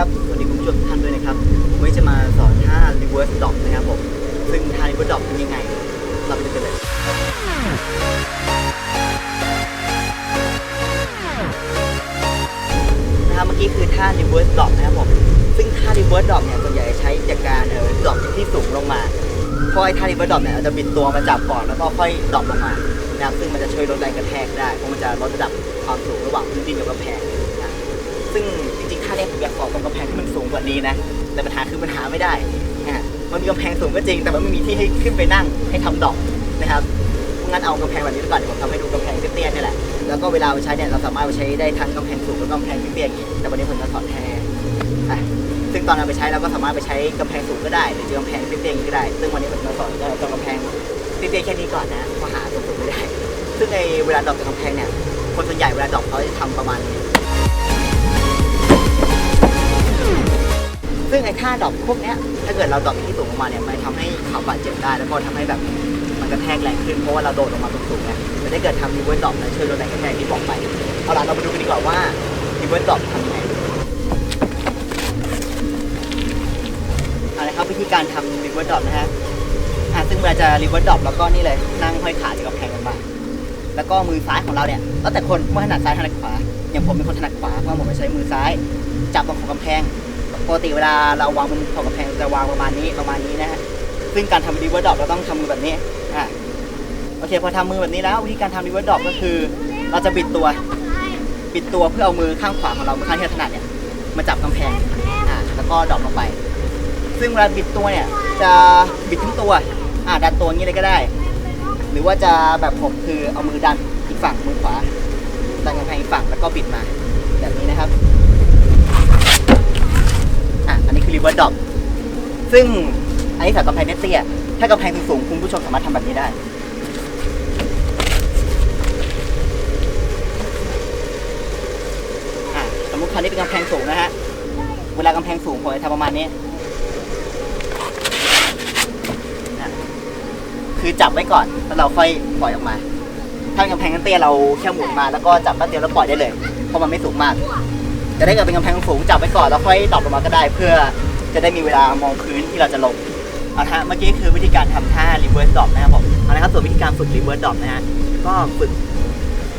ครับสวัสดีคุณผู้ชมทุกท่านด้วยนะครับวันนี้จะมาสอนท่า reverse drop นะครับผมซึ่งท่า reverse drop เป็นยังไง เราไปดูกันเลยนะครับเมื่อกี้คือท่า reverse drop นะครับผมซึ่งท่า reverse drop เนี่ยส่วนใหญ่ใช้จากการเออ drop จากที่สูงลงมาเพราะไอ้ท่า reverse drop เนี่ยเราจะบิดตัวมาจับก่อนแล้วก็ค่อย drop ลงมานะครับซึ่งมันจะช่วยลดแรงกระแทกได้เพราะมันจะลดระดับความสูงระหว่างพื้นดินกับกำแพงนะซึ่งาเนี้ผมอยากสอนตรงกำแพงที่มันสูงกว่านี้นะ แต่ปัญหาคือมันหาไม่ได้นะมันมีกำแพงสูงก็จริง แต่มันไม่มีที่ให้ขึ้นไปนั่งให้ทำดอกนะครับงั้นเอากำแพงแบบนี้ไปก่อนเดี๋ยวผมทำให้ดูกำแพงเตี้ยๆนี่แหละ แล้วก็เวลาเอาไปใช้เนี่ยเราสามารถไปใช้ได้ทั้งกำแพงสูงและกำแพงเตี้ยๆอย่างนี้แต่วันนี้ผมจะสอนแค่อะซึ่งตอนเอาไปใช้เราก็สามารถไปใช้กำแพงสูงก็ได้ หรือจะกำแพงเตี้ยๆอย่างนี้ก็ได้ ซึ่งวันนี้ผมจะสอนตรงกำแพงเตี้ยๆแค่นี้ก่อนนะเพราะหาสูงๆไม่ได้ ซึ่งในเวลาดอกจากกำแพงเนี่ยคนส่วนใหญ่เวลาดอกเขาจะทำประมาณนี้ ซึ่งไอ้ท่าดรอปพวกเนี้ยถ้าเกิดเราดรอปที่สูงลงมาเนี่ยมันทำให้เขาบาดเจ็บได้ แล้วก็ทำให้แบบมันกระแทกแรงขึ้นเพราะว่าเราโดดลงมาสูงๆไงแต่ถ้าเกิดทำรีเวิร์สดรอปนะช่วยลดแรงกระแทกที่บอกไปเอาล่ะเรามาดูกันดีกว่าว่ารีเวิร์สดรอปทำยังไงเอาละครับวิธีการทำรีเวิร์สดรอปนะฮะอะซึ่งเวลาจะรีเวิร์สดรอปแล้วก็นี่เลยนั่งห้อยขาจากกำแพงกันมาแล้วก็มือซ้ายของเราเนี่ยแล้วแต่คนว่าถนัดซ้ายถนัดขวาอย่างผมเป็นคนถนัดขวาเพราะผมจะใช้มือซ้าย จับตรงของกำแพง ปกติเวลาเราวางบนของกำแพงจะวางประมาณนี้ประมาณนี้นะฮะซึ่งการทำรีเวิร์สดรอปเราต้องทำมือแบบนี้อะโอเคพอทำมือแบบนี้แล้ววิธีการทำรีเวิร์สดรอปก็คือ เราจะบิดตัวบิดตัวเพื่อเอามือข้างขวาของเราข้างที่ถนัดเนี่ยมาจับกำแพงอะแล้วก็ดรอปลงไป ซึ่งเวลาบิดตัวเนี่ยจะบิดทั้งตัวอะดันตัวอย่างนี้เลยก็ได้ หรือว่าจะแบบผมคือเอามือดันอีกฝั่งมือขวาดันกำแพงอีกฝั่งแล้วก็บิดมาแบบนี้นะครับ อ่ะอันนี้คือ reverse drop ซึ่งอันนี้สำหรับกำแพงเตี้ยๆถ้ากำแพงสูงๆคุณผู้ชมสามารถทำแบบนี้ได้ อะสมมติคราวนี้เป็นกำแพงสูงนะฮะ เวลากำแพงสูงผมจะทำประมาณนี้อะคือจับไว้ก่อนแล้วเราค่อยปล่อยออกมา ถ้ากำแพงเตี้ยเราแค่หมุนมาแล้วก็จับแป๊บเดียวแล้วปล่อยได้เลย เพราะมันไม่สูงมาก แต่ถ้าเกิดเป็นกำแพงสูงจับไว้ก่อนแล้วค่อยดรอปลงมาก็ได้เพื่อ จะได้มีเวลามองพื้นที่เราจะลงเอาละฮะเมื่อกี้คือวิธีการทำท่า reverse drop นะครับผมเอาละครับส่วนวิธีการฝึก reverse drop นะฮะก็ฝึก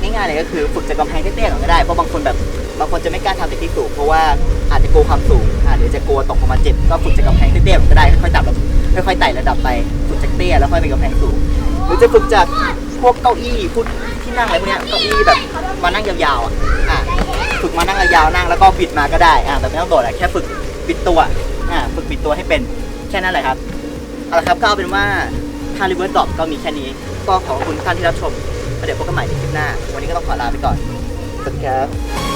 ง่ายๆเลยก็คือฝึกจากกำแพงเตี้ยๆก่อนก็ได้เพราะบางคนแบบบางคนจะไม่กล้าทำจากที่สูงเพราะว่าอาจจะกลัวความสูงอาจจะกลัวตกลงมาเจ็บก็ฝึกจากกำแพงเตี้ยๆก่อนก็ได้ค่อยๆดับแล้วค่อยๆไต่ระดับไปฝึกจากเตี้ยแล้วค่อยเป็นกำแพงสูง หรือจะฝึกจากพวกเก้าอี้พวกที่นั่งอะไรพวกเนี้ยเก้าอี้แบบมานั่งยาวๆอะอะฝึกมานั่งยาวๆนั่งแล้วก็บิดมาก็ได้อ่าแต่ไม่ต้องโดดอะแค่ฝึกบิดตัว อ่าฝึกปิดตัวให้เป็นแค่นั้นแหละครับเอาละครับก็เอาเป็นว่าท่ารีเวิร์สดรอปก็มีแค่นี้ ก็ขอบคุณท่านที่รับชมแล้วเดี๋ยวพบกันใหม่ในคลิปหน้า วันนี้ก็ต้องขอลาไปก่อนสวัสดีครับ